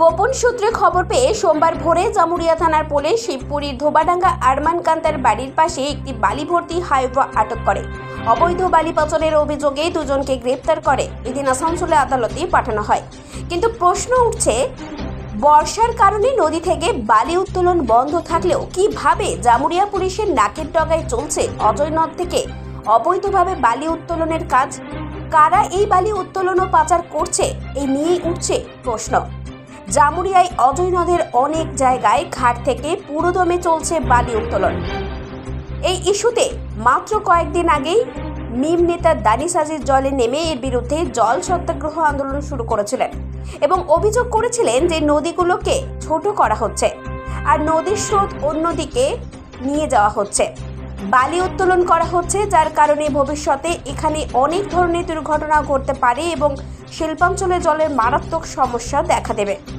গোপন সূত্রে খবর পেয়ে সোমবার ভোরে জামুরিয়া থানার পুলিশ শিবপুরীর ধোবাডাঙ্গা আরমান কান্তার বাড়ির পাশে একটি বালি ভর্তি হাইওয়া আটক করে। অবৈধ বালি পাচারের অভিযোগে দুজনকে গ্রেপ্তার করে। এদিন আসানসোলে আদালতে পাঠানো হয়। কিন্তু প্রশ্ন উঠছে, বর্ষার কারণে নদী থেকে বালি উত্তোলন বন্ধ থাকলেও কীভাবে জামুরিয়া পুলিশের নাকের ডগায় চলছে অজয় নদ থেকে অবৈধভাবে বালি উত্তোলনের কাজ? কারা এই বালি উত্তোলন ও পাচার করছে? এই নিয়েই উঠছে প্রশ্ন। জামুরিয়ায় অজয় নদের অনেক জায়গায় ঘাট থেকে পুরোদমে চলছে বালি উত্তোলন। এই ইস্যুতে মাত্র কয়েকদিন আগেই মিম নেতা দানি সাজির জলে নেমে এর বিরুদ্ধে জল সত্যাগ্রহ আন্দোলন শুরু করেছিলেন এবং অভিযোগ করেছিলেন যে নদীগুলোকে ছোট করা হচ্ছে আর নদীর স্রোত অন্যদিকে নিয়ে যাওয়া হচ্ছে। বালি উত্তোলন করা হচ্ছে, যার কারণে ভবিষ্যতে এখানে অনেক ধরনের দুর্ঘটনা ঘটতে পারে এবং শিল্পাঞ্চলে জলের মারাত্মক সমস্যা দেখা দেবে।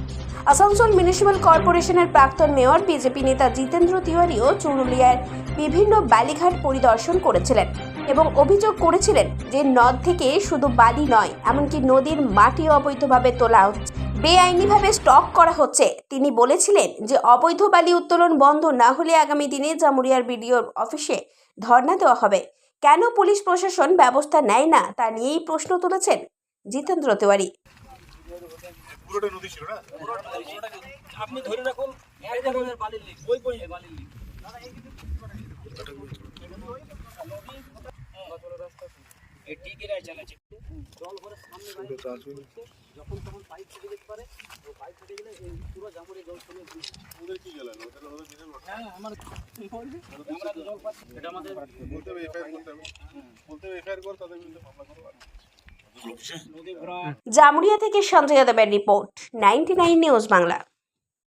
আসানসোল মিউনিসিপ্যাল কর্পোরেশনের প্রাক্তন মেয়র বিজেপি নেতা জিতেন্দ্র তিওয়ারিও চুরুলিয়ার বিভিন্ন বালিঘাট পরিদর্শন করেছিলেন এবং অভিযোগ করেছিলেন যে নদ থেকে শুধু বালি নয়, এমনকি নদীর মাটি অবৈধভাবে তোলা হচ্ছে। বেআইনিভাবে স্টক করা হচ্ছে। তিনি বলেছিলেন যে অবৈধ বালি উত্তোলন বন্ধ না হলে আগামী দিনে জামুরিয়ার বিডিওর অফিসে ধর্ণা দেওয়া হবে। কেন পুলিশ প্রশাসন ব্যবস্থা নেয় না তা নিয়েই প্রশ্ন তুলেছেন জিতেন্দ্র তিওয়ারি। পুরোটা নদী ছিল না? আপনি ধরে রাখুন এক ধরনের বালির লিক ওই বই বালির লিক এই টিকেরাই চালাচ্ছে। জল ভরে সামনে যখন তখন পাইপ ফেটে যেতে পারে ও পাইপ ফেটে গেলে এই পুরো জামরে জল চলে ওদের কি গেল ওদের ওদের হ্যাঁ আমার এটা আমাদের বলতে হবে এফআইআর করতে হবে। বলতে হবে এফআইআর কর তাদের বিরুদ্ধে মামলা করো। আর নদী ভরা জামুরিয়া থেকে সঞ্জয় দেবের রিপোর্ট নাইনটি নিউজ বাংলা